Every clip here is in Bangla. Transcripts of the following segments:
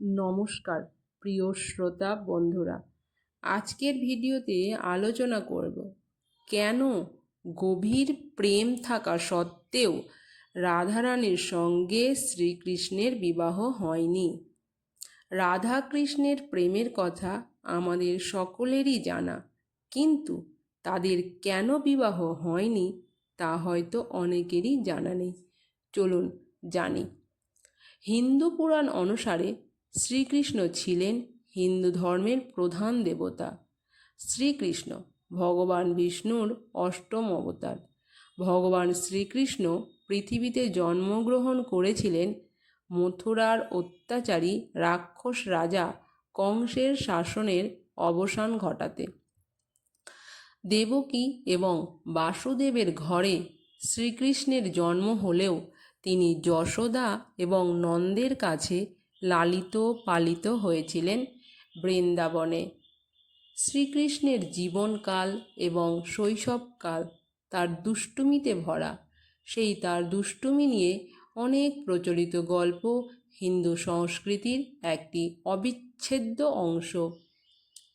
নমস্কার, প্রিয় শ্রোতা বন্ধুরা। আজকের ভিডিওতে আলোচনা করব, কেন গভীর প্রেম থাকা সত্ত্বেও রাধারানীর সঙ্গে শ্রীকৃষ্ণের বিবাহ হয়নি। রাধা কৃষ্ণের প্রেমের কথা আমাদের সকলেরই জানা, কিন্তু তাদের কেন বিবাহ হয়নি তা হয়তো অনেকেরই জানা নেই। চলুন জানি। হিন্দু পুরাণ অনুসারে শ্রীকৃষ্ণ ছিলেন হিন্দু ধর্মের প্রধান দেবতা। শ্রীকৃষ্ণ ভগবান বিষ্ণুর অষ্টম অবতার। ভগবান শ্রীকৃষ্ণ পৃথিবীতে জন্মগ্রহণ করেছিলেন মথুরার অত্যাচারী রাক্ষস রাজা কংসের শাসনের অবসান ঘটাতে। দেবকী এবং বাসুদেবের ঘরে শ্রীকৃষ্ণের জন্ম হলেও তিনি যশোদা এবং নন্দের কাছে লালিত পালিত হয়েছিলেন বৃন্দাবনে। শ্রীকৃষ্ণের জীবনকাল এবং শৈশবকাল তার দুষ্টুমিতে ভরা। সেই তার দুষ্টুমি নিয়ে অনেক প্রচলিত গল্প হিন্দু সংস্কৃতির একটি অবিচ্ছেদ্য অংশ।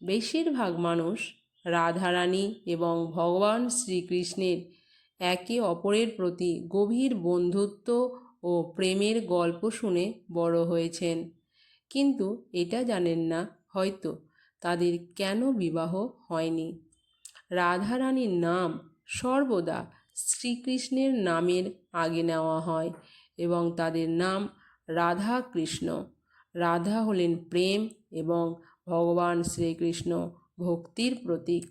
বেশিরভাগ মানুষ রাধারানী এবং ভগবান শ্রীকৃষ্ণের একে অপরের প্রতি গভীর বন্ধুত্ব ও প্রেমের গল্প শুনে বড় হয়েছেন। কিন্তু এটা জানেন না হয়তো তাদের কেন বিবাহ হয়নি। রাধারানীর নাম সর্বদা শ্রীকৃষ্ণের নামের আগে নেওয়া হয় এবং তাদের নাম রাধা কৃষ্ণ রাধা হলেন প্রেম এবং ভগবান শ্রীকৃষ্ণ ভক্তির প্রতীক।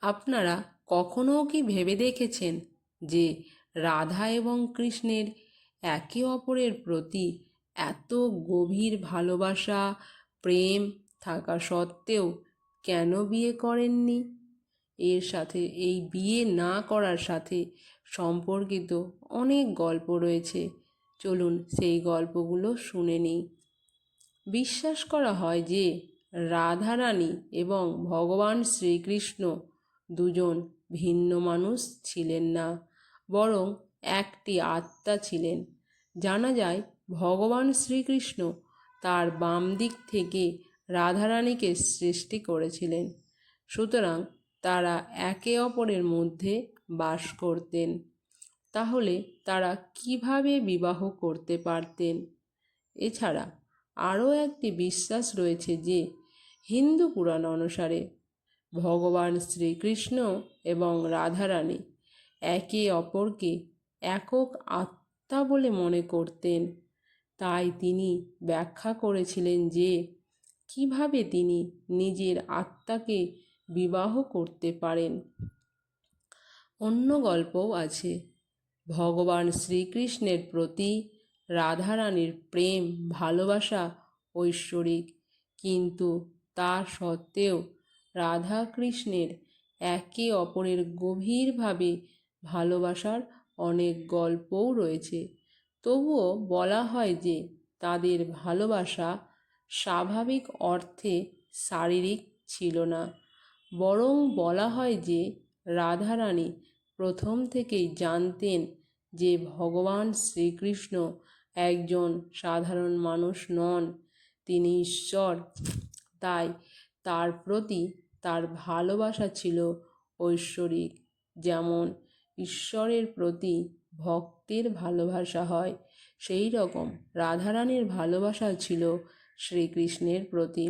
আপনারা কখনও কি ভেবে দেখেছেন যে রাধা এবং কৃষ্ণের একে অপরের প্রতি এত গভীর ভালোবাসা, প্রেম থাকা সত্ত্বেও কেন বিয়ে করেননি? এর সাথে, এই বিয়ে না করার সাথে সম্পর্কিত অনেক গল্প রয়েছে। চলুন সেই গল্পগুলো শুনে নিই। বিশ্বাস করা হয় যে রাধারানী এবং ভগবান শ্রীকৃষ্ণ দুজন ভিন্ন মানুষ ছিলেন না। বরং একটি আত্মা ছিলেন। জানা যায়, ভগবান শ্রীকৃষ্ণ তার বাম দিক থেকে রাধারানীকে সৃষ্টি করেছিলেন। সুতরাং তারা একে অপরের মধ্যে বাস করতেন। তাহলে তারা কীভাবে বিবাহ করতে পারতেন? এছাড়া আরও একটি বিশ্বাস রয়েছে যে, হিন্দু পুরাণ অনুসারে ভগবান শ্রীকৃষ্ণ এবং রাধারানী একে অপরকে একক আত্মা বলে মনে করতেন। তাই তিনি ব্যাখ্যা করেছিলেন যে, কীভাবে তিনি নিজের আত্মাকে বিবাহ করতে পারেন। অন্য গল্পও আছে। ভগবান শ্রীকৃষ্ণের প্রতি রাধারানীর প্রেম, ভালোবাসা ঐশ্বরিক, কিন্তু তা সত্ত্বেও রাধাকৃষ্ণের একে অপরের গভীরভাবে ভালোবাসার অনেক গল্পও রয়েছে। তবুও বলা হয় যে, তাদের ভালোবাসা স্বাভাবিক অর্থে শারীরিক ছিল না। বরং বলা হয় যে, রাধারানী প্রথম থেকেই জানতেন যে, ভগবান শ্রীকৃষ্ণ একজন সাধারণ মানুষ নন, তিনি ঈশ্বর। তাই তার প্রতি তার ভালোবাসা ছিল ঐশ্বরিক। যেমন ঈশ্বরের প্রতি ভক্তের ভালোবাসা হয়। সেই রকম রাধারানীর ভালোবাসা ছিল শ্রীকৃষ্ণের প্রতি।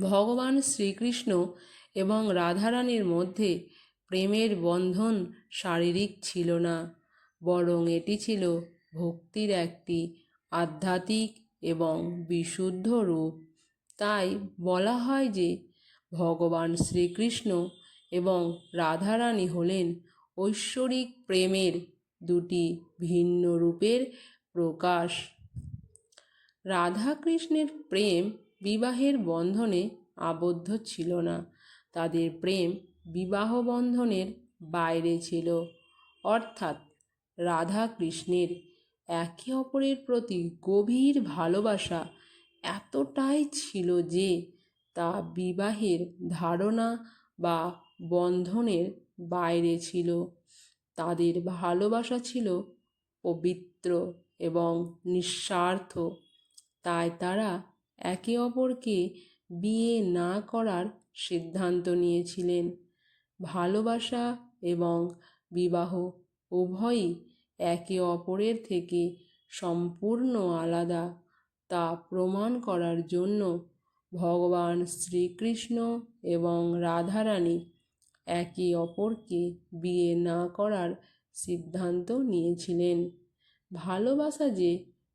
ভগবান শ্রীকৃষ্ণ এবং রাধারানীর মধ্যে প্রেমের বন্ধন শারীরিক ছিল না, বরং এটি ছিল ভক্তির একটি আধ্যাত্মিক এবং বিশুদ্ধ রূপ। তাই বলা হয় যে ভগবান শ্রীকৃষ্ণ এবং রাধারানী হলেন ঐশ্বরিক প্রেমের দুটি ভিন্ন রূপের প্রকাশ। রাধাকৃষ্ণের প্রেম বিবাহের বন্ধনে আবদ্ধ ছিল না। তাদের প্রেম বিবাহ বন্ধনের বাইরে ছিল। অর্থাৎ রাধা কৃষ্ণের একে অপরের প্রতি গভীর ভালোবাসা এতটাই ছিল যে তা বিবাহের ধারণা বা বন্ধনের বাইরে ছিল। তাদের ভালোবাসা ছিল পবিত্র এবং নিঃস্বার্থ। তাই তারা একে অপরকে বিয়ে না করার সিদ্ধান্ত নিয়েছিলেন। ভালোবাসা এবং বিবাহ উভয়ই একে অপরের থেকে সম্পূর্ণ আলাদা। তা প্রমাণ করার জন্য ভগবান শ্রীকৃষ্ণ এবং রাধারানী একে অপরকে বিয়ে না করার সিদ্ধান্ত নিয়েছিলেন। ভালোবাসা যে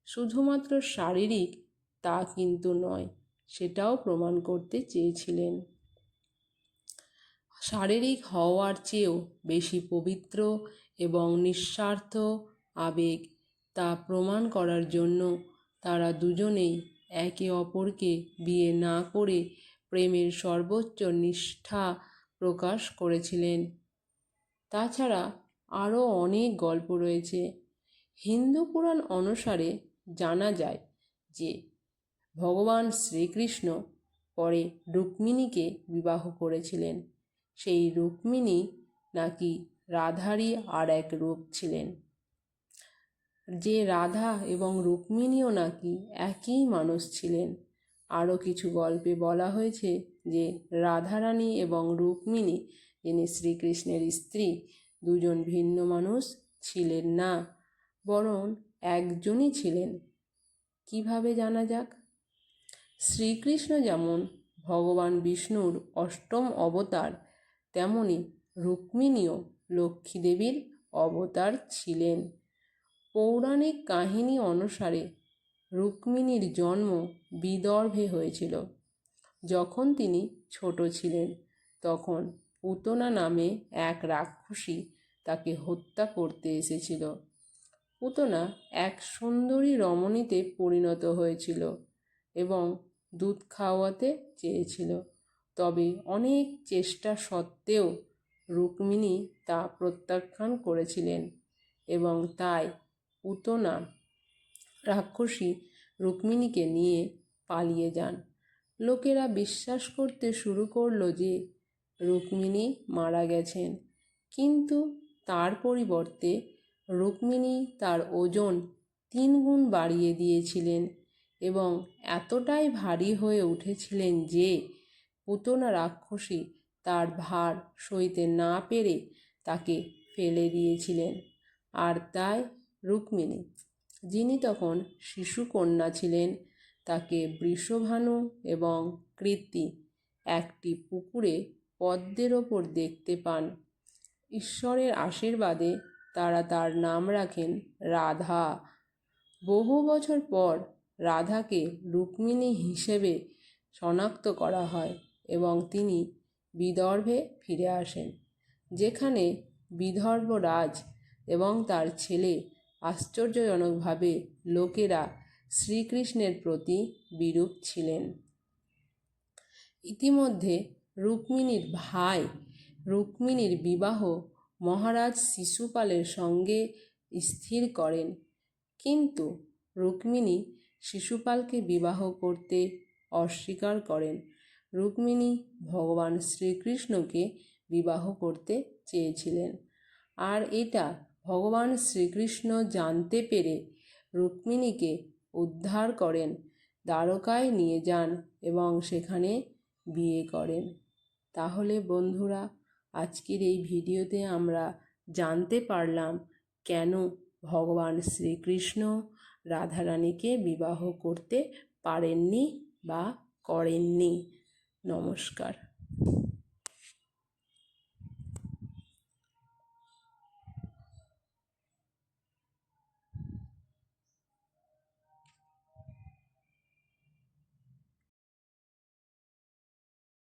শুধুমাত্র শারীরিক তা কিন্তু নয়, সেটাও প্রমাণ করতে চেয়েছিলেন। শারীরিক হওয়ার চেয়েও বেশি পবিত্র এবং নিঃস্বার্থ আবেগ তা প্রমাণ করার জন্য তারা দুজনেই একে অপরকে বিয়ে না করে প্রেমের সর্বোচ্চ নিষ্ঠা প্রকাশ করেছিলেন। তাছাড়া আরও অনেক গল্প রয়েছে। হিন্দু পুরাণ অনুসারে জানা যায় যে, ভগবান শ্রীকৃষ্ণ পরে রুক্মিণীকে বিবাহ করেছিলেন। সেই রুক্মিণী নাকি রাধারই আর এক রূপ ছিলেন। যে রাধা এবং রুক্মিণীও নাকি একই মানুষ ছিলেন। আরও কিছু গল্পে বলা হয়েছে যে রাধারানী এবং রুক্মিণী, যিনি শ্রীকৃষ্ণের স্ত্রী, দুজন ভিন্ন মানুষ ছিলেন না, বরং একজনই ছিলেন। কীভাবে জানা যাক? শ্রীকৃষ্ণ যেমন ভগবান বিষ্ণুর অষ্টম অবতার, তেমনি রুক্মিণীও লক্ষ্মী দেবীর অবতার ছিলেন। পৌরাণিক কাহিনী অনুসারে রুক্মিণীর জন্ম বিদর্ভে হয়েছিল। যখন তিনি ছোট ছিলেন, তখন পুতনা নামে এক রাক্ষসী তাকে হত্যা করতে এসেছিল। পুতনা এক সুন্দরী রমণীতে পরিণত হয়েছিল এবং দুধ খাওয়াতে চেয়েছিল। তবে অনেক চেষ্টা সত্ত্বেও রুক্মিণী তা প্রত্যাখ্যান করেছিলেন এবং তাই পুতনা রাক্ষসী রুক্মিণীকে নিয়ে পালিয়ে যান। লোকেরা বিশ্বাস করতে শুরু করল যে রুক্মিণী মারা গেছেন। কিন্তু তার পরিবর্তে রুক্মিণী তার ওজন তিন গুণ বাড়িয়ে দিয়েছিলেন এবং এতটাই ভারী হয়ে উঠেছিলেন যে পুতনা রাক্ষসী তার ভার সইতে না পেরে তাকে ফেলে দিয়েছিলেন। আর তাই রুক্মিণী, যিনি তখন শিশুকন্যা ছিলেন তাকে বৃষভানু এবং কৃত্তি একটি পুকুরে পদ্মের ওপর দেখতে পান। ঈশ্বরের আশীর্বাদে তারা তার নাম রাখেন রাধা। বহু বছর পর রাধাকে রুক্মিণী হিসেবে শনাক্ত করা হয় এবং তিনি বিদর্ভে ফিরে আসেন, যেখানে বিদর্ভ রাজ এবং তার ছেলে আশ্চর্যজনকভাবে লোকেরা শ্রীকৃষ্ণের প্রতি বিরূপ ছিলেন। ইতিমধ্যে রুক্মিণীর ভাই, রুক্মিণীর বিবাহ মহারাজ শিশুপালের সঙ্গে স্থির করেন। কিন্তু রুক্মিণী শিশুপালকে বিবাহ করতে অস্বীকার করেন। রুক্মিণী ভগবান শ্রীকৃষ্ণকে বিবাহ করতে চেয়েছিলেন। আর এটা ভগবান শ্রীকৃষ্ণ জানতে পেরে রুক্মিণীকে উদ্ধার করেন, দ্বারকায় নিয়ে যান এবং সেখানে বিয়ে করেন। তাহলে বন্ধুরা, আজকের এই ভিডিওতে আমরা জানতে পারলাম কেন ভগবান শ্রীকৃষ্ণ রাধারানীকে বিবাহ করতে পারেননি বা করেননি। নমস্কার।